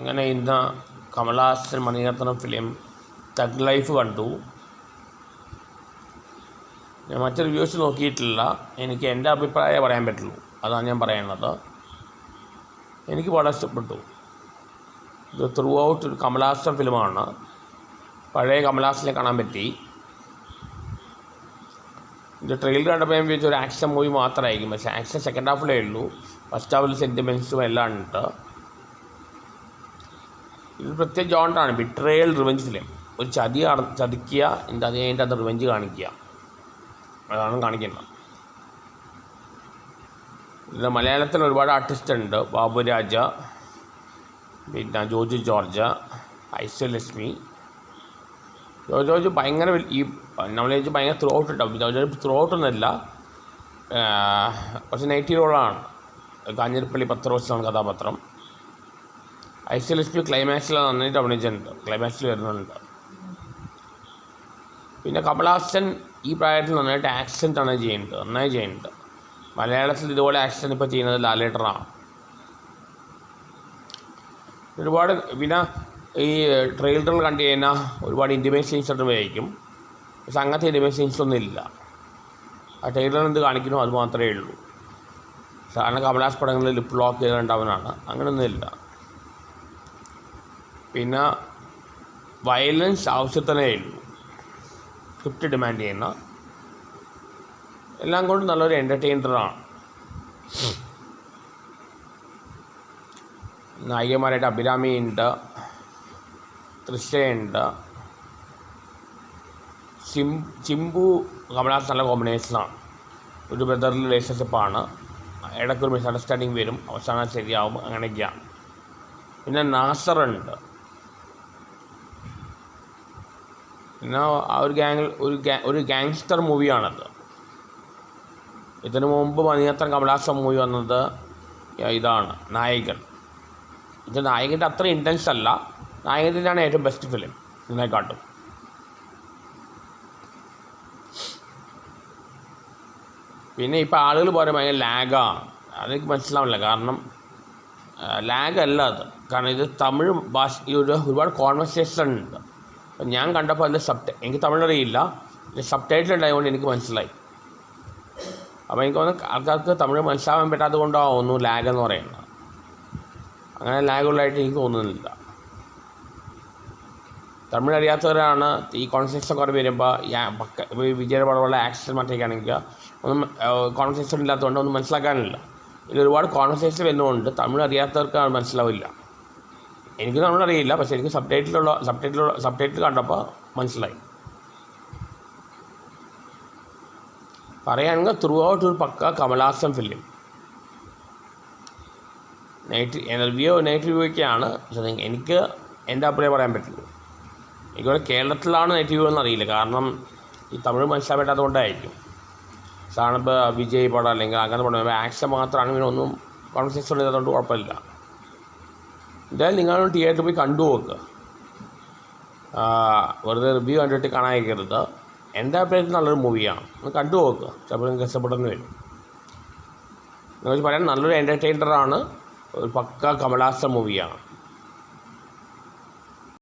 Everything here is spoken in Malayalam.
അങ്ങനെ ഇന്ന് Kamal Haasan Mani Ratnam film Thug Life കണ്ടു. ഞാൻ മറ്റ് റിവ്യൂസ് നോക്കിയിട്ടില്ല. എനിക്ക് എന്റെ അഭിപ്രായമേ പറയാൻ പറ്റുള്ളൂ. അതാണ് ഞാൻ പറയുന്നത്. എനിക്ക് വളരെ ഇഷ്ടപ്പെട്ടു. ഇത് ത്രൂ ഔട്ട് ഒരു കമലാസൻ ഫിലിമാണ് പഴയ കമലാസിനെ കാണാൻ പറ്റി. ഇത് ട്രെയിലർ കണ്ടപ്പോൾ ഞാൻ വിചാരിച്ചു ഒരു ആക്ഷൻ മൂവി മാത്രമായിരിക്കും. പക്ഷേ ആക്ഷൻ സെക്കൻഡ് ഹാഫിലേ ഉള്ളൂ. ഫസ്റ്റ് ഹാഫിൽ സെന്റിമെൻസും എല്ലാം ഉണ്ട്. ഇത് പ്രത്യേക ജോണ്ടാണ്. ബിട്രയൽ റിവെഞ്ച് ഫിലിം ഒരു ചതി ചതിക്കുക എന്റെ അത് അതിന്റെ അത് റിവെഞ്ച് കാണിക്കുക. അതാണ് കാണിക്കേണ്ടത് ഇത് മലയാളത്തിൽ ഒരുപാട് ആർട്ടിസ്റ്റ് ഉണ്ട്. ബാബുരാജ പിന്നെ ജോജു ജോർജ് ഐശ്വര്യലക്ഷ്മി. ജോജു ജോർജ് ഭയങ്കര ഈ വെച്ച് ഭയങ്കര ത്രൂ ഔട്ട് ഉണ്ടാവും ജോജു ജോർജ് ത്രൂ ഔട്ട് ഒന്നുമല്ല കുറച്ച് നെഗറ്റീവ് റോളാണ്. കാഞ്ഞിരപ്പള്ളി പത്രോസാണ് കഥാപാത്രം. ഐശ്വര്യലക്ഷ്മി ക്ലൈമാക്സിൽ നന്നായിട്ട് അഭിനയിച്ചിട്ടുണ്ട്. ക്ലൈമാക്സിൽ വരുന്നുണ്ട്. പിന്നെ കമലഹാസൻ ഈ പ്രായത്തിൽ നന്നായിട്ട് ആക്സെന്റ് ആണ് ചെയ്യുന്നത്. നന്നായി ചെയ്യുന്നുണ്ട്. മലയാളത്തിൽ ഇതുപോലെ ആക്ഷൻ ഇപ്പോൾ ചെയ്യുന്നത് ലാലേട്ടറാണ് ഒരുപാട് പിന്നെ ഈ ട്രെയിലറുകൾ കണ്ടു കഴിഞ്ഞാൽ ഒരുപാട് ഇൻഡിമേഷൻ സീൻസ് ഒക്കെ ഉപയോഗിക്കും. പക്ഷെ അങ്ങനത്തെ ഇന്റിമേറ്റ് സീൻസ് ഒന്നും ഇല്ല. ആ ട്രെയിലർ എന്ത് കാണിക്കുന്നു അത് മാത്രമേ ഉള്ളൂ. സാധാരണ കമലാസ് പടങ്ങളിൽ ലിപ്പ് ലോക്ക് ചെയ്തിട്ടുണ്ടാവുന്നതാണ് അങ്ങനെയൊന്നുമില്ല പിന്നെ വയലൻസ് ആവശ്യത്തിനേ ഉള്ളൂ സ്ക്രിപ്റ്റ് ഡിമാൻഡ് ചെയ്യുന്ന എല്ലാം കൊണ്ടും നല്ലൊരു എന്റർടൈനറാണ് നായികമാരായിട്ട് അഭിരാമി ഉണ്ട് തൃശ്ശയുണ്ട്. ചിം ചിമ്പു കമലാസ് നല്ല കോമ്പിനേഷനാണ് ഒരു ബ്രദർ റിലേഷൻഷിപ്പാണ് ഇടയ്ക്കൊരു മിസ്അണ്ടർസ്റ്റാൻഡിങ് വരും. അവസാനം ശരിയാവും. അങ്ങനെയൊക്കെയാണ്. പിന്നെ നാസറുണ്ട്. പിന്നെ ആ ഒരു ഗ്യാങ്ങിൽ ഒരു ഒരു ഗാങ്സ്റ്റർ മൂവിയാണത് ഇതിനു മുമ്പ് മണിയത്ര കമലാസ മൂവി വന്നത് ഇതാണ് നായകൻ. ഇത് നായകന്റെ അത്ര ഇന്റൻസ് അല്ല. നായകന്റെയാണ് ഏറ്റവും ബെസ്റ്റ് ഫിലിം ഇതിനെക്കാട്ടും. പിന്നെ ഇപ്പോൾ ആളുകൾ പോലെ ഭയങ്കര ലാഗാണ് അതെനിക്ക് മനസ്സിലാവില്ല കാരണം ലാഗല്ല അത്. കാരണം ഇത് തമിഴ് ഭാഷ ഒരുപാട് കോൺവെർസേഷൻ ഉണ്ട്. ഞാൻ കണ്ടപ്പോൾ അതിന്റെ സബ് എനിക്ക് തമിഴറിയില്ല. സബ് ടൈറ്റിൽ ഉണ്ടായതുകൊണ്ട് എനിക്ക് മനസ്സിലായി. അപ്പോൾ എനിക്ക് തോന്നുന്നു ആൾക്കാർക്ക് തമിഴ് മനസ്സിലാവാൻ പറ്റാത്തത് കൊണ്ടാവുന്നു ലാഗ് എന്ന് പറയുന്നത്. അങ്ങനെ ലാഗുള്ളതായിട്ട് എനിക്ക് തോന്നുന്നില്ല. തമിഴ് അറിയാത്തവരാണ് ഈ കോൺവെർസേഷൻ കുറേ വരുമ്പോൾ ഇപ്പോൾ ഈ വിജയ പടമുള്ള ആക്ഷൻ മറ്റേക്കാണെങ്കിൽ ഒന്നും കോൺവെർസേഷൻ ഇല്ലാത്തതുകൊണ്ട് ഒന്നും മനസ്സിലാക്കാനില്ല. ഇതിൽ ഒരുപാട് കോൺവെർസേഷൻ വരുന്നതുകൊണ്ട് തമിഴ് അറിയാത്തവർക്ക് മനസ്സിലാവില്ല. എനിക്ക് തമിഴ് അറിയില്ല. പക്ഷേ എനിക്ക് സബ് ടൈറ്റിലുള്ള സബ് ടൈറ്റിലുള്ള സബ് ടൈറ്റിൽ കണ്ടപ്പോൾ മനസ്സിലായി. പറയുകയാണെങ്കിൽ ത്രൂ ഔട്ട് ഒരു പക്ക Kamal Haasan film negative review negative റിവ്യൂയൊക്കെയാണ് പക്ഷേ എനിക്ക് എന്റെ അഭിപ്രായം പറയാൻ പറ്റുള്ളൂ. എനിക്കിവിടെ കേരളത്തിലാണ് നെഗറ്റീവ് എന്ന് അറിയില്ല. കാരണം ഈ തമിഴ് മനസ്സിലാൻ പറ്റാത്തതുകൊണ്ടായിരിക്കും സാധാരണ ഇപ്പോൾ വിജയ് പടം അല്ലെങ്കിൽ അങ്ങനെ പടം ആക്ഷൻ മാത്രമാണ് ഇവനൊന്നും കോൺവെർസേഷൻ ഇല്ലാത്തതുകൊണ്ട് കുഴപ്പമില്ല. എന്തായാലും നിങ്ങളൊന്ന് തിയേറ്ററിൽ പോയി കണ്ടു നോക്കുക വെറുതെ റിവ്യൂ കണ്ടിട്ട് കാണാതിരിക്കരുത്. എന്റെ അഭിപ്രായത്തിൽ നല്ലൊരു മൂവിയാണ് ഒന്ന് കണ്ടു നോക്കുക ചിലപ്പോൾ നിങ്ങൾക്ക് ഇഷ്ടപ്പെടുന്നു വരും. നിങ്ങൾക്ക് പറയാൻ നല്ലൊരു എന്റർടൈനറാണ് ഒരു പക്ക കമലാസ മൂവിയാണ്